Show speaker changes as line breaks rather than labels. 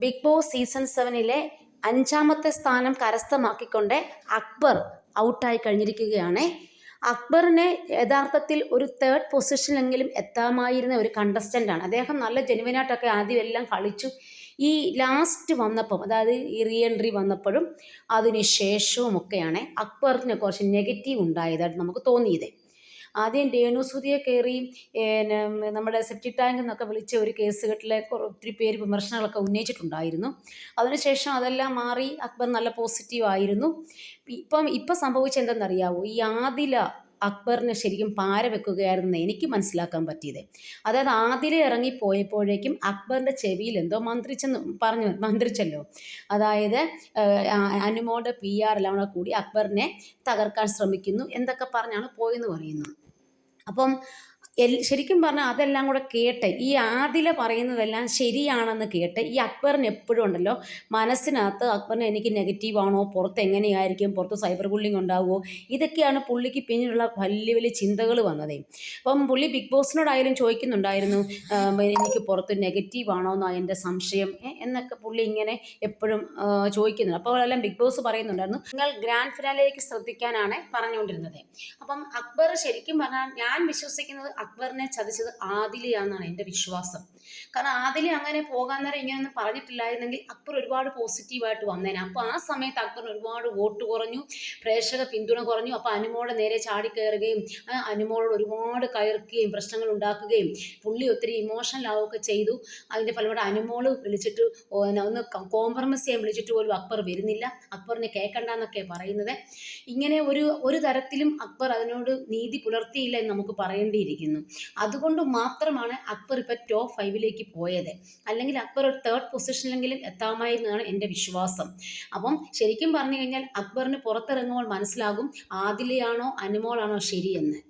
Big boss season സെവനിലെ അഞ്ചാമത്തെ സ്ഥാനം കരസ്ഥമാക്കിക്കൊണ്ട് അക്ബർ ഔട്ടായി കഴിഞ്ഞിരിക്കുകയാണ്. അക്ബറിനെ യഥാർത്ഥത്തിൽ ഒരു തേർഡ് പൊസിഷനിലെങ്കിലും എത്താമായിരുന്ന ഒരു കണ്ടസ്റ്റന്റാണ് അദ്ദേഹം നല്ല ജെനുവിനായിട്ടൊക്കെ ആദ്യം എല്ലാം കളിച്ചു. ഈ ലാസ്റ്റ് വന്നപ്പം അതായത് ഈ റീ എൻട്രി വന്നപ്പോഴും അതിന് ശേഷവും ഒക്കെയാണ് അക്ബറിന് കുറച്ച് നെഗറ്റീവ് ഉണ്ടായതായിട്ട് നമുക്ക് തോന്നിയത്. ആദ്യം രേണുസുതിയെ കയറി നമ്മുടെ സെപ്റ്റിക് ടാങ്ക് എന്നൊക്കെ വിളിച്ച ഒരു കേസുകെട്ടിലെ ഒത്തിരി പേര് വിമർശനങ്ങളൊക്കെ ഉന്നയിച്ചിട്ടുണ്ടായിരുന്നു. അതിനുശേഷം അതെല്ലാം മാറി അക്ബർ നല്ല പോസിറ്റീവ് ആയിരുന്നു. ഇപ്പം ഇപ്പം സംഭവിച്ചെന്തെന്നറിയാവോ ഈ ആദില അക്ബറിനെ ശരിക്കും പാര വെക്കുകയായിരുന്നു എനിക്ക് മനസ്സിലാക്കാൻ പറ്റിയത്. അതായത് ആദില ഇറങ്ങിപ്പോയപ്പോഴേക്കും അക്ബറിന്റെ ചെവിയിൽ എന്തോ മന്ത്രിച്ചെന്ന് പറഞ്ഞു മന്ത്രിച്ചല്ലോ. അതായത് അനുമോടെ പി ആർ എല്ലാം കൂടെ കൂടി അക്ബറിനെ തകർക്കാൻ ശ്രമിക്കുന്നു എന്തൊക്കെ പറഞ്ഞാണ് പോയെന്ന് പറയുന്നത്. അപ്പം ശരിക്കും പറഞ്ഞാൽ അതെല്ലാം കൂടെ കേട്ട് ഈ ആദില പറയുന്നതെല്ലാം ശരിയാണെന്ന് കേട്ട് ഈ അക്ബറിന് എപ്പോഴും ഉണ്ടല്ലോ മനസ്സിനകത്ത് അക്ബറിന് എനിക്ക് നെഗറ്റീവാണോ പുറത്ത് എങ്ങനെയായിരിക്കും പുറത്ത് സൈബർ ബുള്ളിങ് ഉണ്ടാവുമോ ഇതൊക്കെയാണ് പുള്ളിക്ക് പിന്നിലുള്ള വലിയ വലിയ ചിന്തകൾ വന്നത്. അപ്പം പുള്ളി ബിഗ് ബോസിനോടായാലും ചോദിക്കുന്നുണ്ടായിരുന്നു എനിക്ക് പുറത്ത് നെഗറ്റീവാണോ എന്നാണ് എന്റെ സംശയം. എന്നൊക്കെ പുള്ളി ഇങ്ങനെ എപ്പോഴും ചോദിക്കുന്നുണ്ട്. അപ്പോൾ എല്ലാം ബിഗ് ബോസ് പറയുന്നുണ്ടായിരുന്നു. നിങ്ങൾ ഗ്രാൻഡ് ഫിനാലിലേക്ക് ശ്രദ്ധിക്കാനാണ് പറഞ്ഞുകൊണ്ടിരുന്നത്. അപ്പം അക്ബർ ശരിക്കും പറഞ്ഞാൽ ഞാൻ വിശ്വസിക്കുന്നത് അക്ബറിനെ ചതിച്ചത് ആദിലിയാണെന്നാണ് എന്റെ വിശ്വാസം. കാരണം ആദില അങ്ങനെ പോകാൻ നേരം ഇങ്ങനെയൊന്നും പറഞ്ഞിട്ടില്ലായിരുന്നെങ്കിൽ അക്ബർ ഒരുപാട് പോസിറ്റീവായിട്ട് വന്നേനെ. അപ്പോൾ ആ സമയത്ത് അക്ബറിന് ഒരുപാട് വോട്ട് കുറഞ്ഞു പ്രേക്ഷക പിന്തുണ കുറഞ്ഞു. അപ്പോൾ അനുമോളെ നേരെ ചാടിക്കയറുകയും അനുമോളോട് ഒരുപാട് കയർക്കുകയും പ്രശ്നങ്ങൾ ഉണ്ടാക്കുകയും പുള്ളി ഒത്തിരി ഇമോഷണൽ ആവുകയൊക്കെ ചെയ്തു. അതിന്റെ ഫലമായിട്ട് അനുമോൾ വിളിച്ചിട്ട് ഒന്ന് കോംപ്രമൈസ് ചെയ്യാൻ വിളിച്ചിട്ട് പോലും അക്ബർ വരുന്നില്ല. അക്ബറിനെ കേൾക്കണ്ടെന്നൊക്കെ പറയുന്നത്. ഇങ്ങനെ ഒരു ഒരു തരത്തിലും അക്ബർ അതിനോട് നീതി പുലർത്തിയില്ല എന്ന് നമുക്ക് പറയേണ്ടിയിരിക്കുന്നു. അതുകൊണ്ട് മാത്രമാണ് അക്ബർ ഇപ്പം ടോപ്പ് ഫൈവിലേക്ക് പോയത്. അല്ലെങ്കിൽ അക്ബർ ഒരു തേർഡ് പൊസിഷനിലെങ്കിലും എത്താമായിരുന്നാണ് എന്റെ വിശ്വാസം. അപ്പം ശരിക്കും പറഞ്ഞു കഴിഞ്ഞാൽ അക്ബറിന് പുറത്തിറങ്ങുമ്പോൾ മനസ്സിലാകും ആദിലയാണോ അനുമോളാണോ ശരിയെന്ന്.